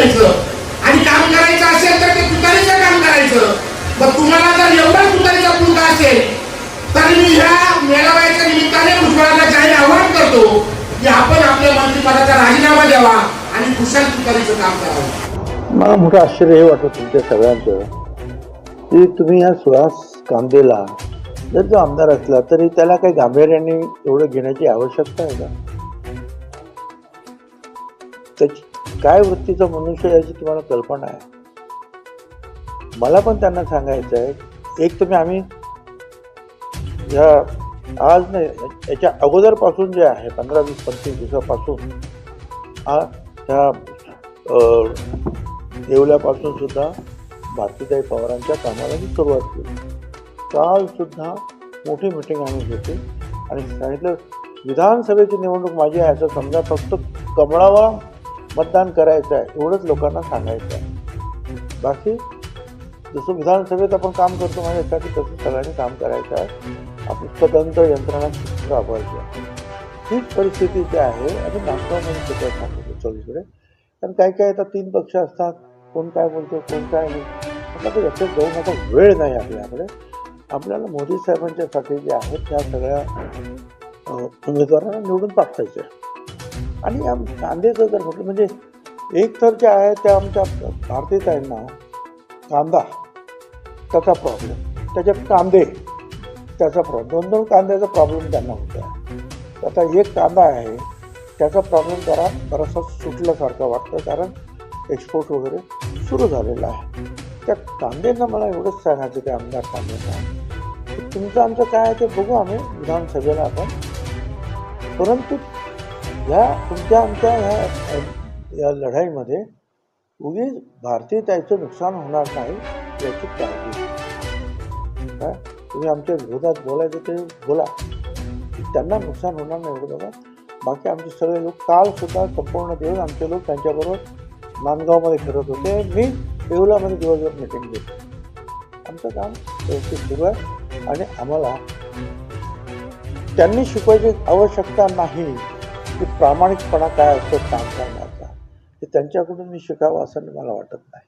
घ्यायचं आणि काम करायचं असेल तर ते तुतारीचं काम करायचं. मग तुम्हाला जर एवढा तुतारीचा पुरता असेल तर मी ह्या मेळाव्याच्या निमित्ताने भुजबळांना जाहीर आव्हान करतो की आपण आपल्या मंत्रिपदाचा राजीनामा द्यावा आणि कुशल तुतारीचं काम करावं. मला मोठं आश्चर्य हे वाटतं तुमच्या सगळ्यांचं की तुम्ही या सुहास कांदेला जर तो आमदार असला तरी त्याला काही गांभीर्याने एवढं घेण्याची आवश्यकता आहे का? त्याची काय वृत्तीचा मनुष्य याची तुम्हाला कल्पना आहे? मला पण त्यांना सांगायचं आहे एक तुम्ही आम्ही या आज नाही याच्या अगोदरपासून जे आहे पंधरा वीस पंचवीस दिवसापासून ह्या त्या अ, सुद्धा भारतीताई पवारांच्या कामाला मी सुरुवात केली. कालसुद्धा मोठी मिटिंग आम्ही घेतली आणि सांगितलं विधानसभेची निवडणूक माझी आहे असं समजा फक्त कमळावा मतदान करायचं आहे एवढंच लोकांना सांगायचं आहे. बाकी जसं विधानसभेत आपण काम करतो माझ्यासाठी तसं सगळ्यांनी काम करायचं आहे. आपण स्वतंत्र यंत्रणा राबवायची आहे. हीच परिस्थिती जी आहे. आणि नागपूरमध्ये सगळं सांगितलं चोवीसकडे. कारण काय काय आता तीन पक्ष असतात. कोण काय बोलतो कोण काय नाही. आता ते याच्यात जाऊन आता वेळ नाही आपल्याकडे. आपल्याला मोदी साहेबांच्यासाठी जे आहेत त्या सगळ्या उमेदवारांना निवडून पाठवायचे आणि या कांद्याचं जर म्हटलं म्हणजे एक तर जे आहे त्या आमच्या भारतीयांना कांदा त्याचा प्रॉब्लेम त्याच्यात कांदे त्याचा प्रॉब्लेम दोन दोन कांद्याचा प्रॉब्लेम त्यांना होता. आता एक कांदा आहे त्याचा प्रॉब्लेम जरा बराचसा सुटल्यासारखा वाटतं कारण एक्सपोर्ट वगैरे सुरू झालेला आहे. त्या कांद्यांना मला एवढंच सांगायचं ते आमदार कांद्यांना तुमचं आमचं काय आहे ते बघू आम्ही विधानसभेला आपण. परंतु ह्या तुमच्या आमच्या ह्या या लढाईमध्ये उगीच भारतीय त्याचं नुकसान होणार नाही याची काळजी काय तुम्ही आमच्या विरोधात बोलायचं ते बोला. त्यांना नुकसान होणार नाही एवढं बघा. बाकी आमचे सगळे लोक काल सुद्धा संपूर्ण दिवस आमचे लोक त्यांच्याबरोबर नांदगावमध्ये फिरत होते. मी येवलामध्ये दिवसभर मिटिंग घेतो आमचं काम व्यवस्थित सुरू आहे. आणि आम्हाला त्यांनी शिकवायची आवश्यकता नाही. की प्रामाणिकपणा काय असतो काम करण्याचा हे त्यांच्याकडून मी शिकावं असं मला वाटत नाही.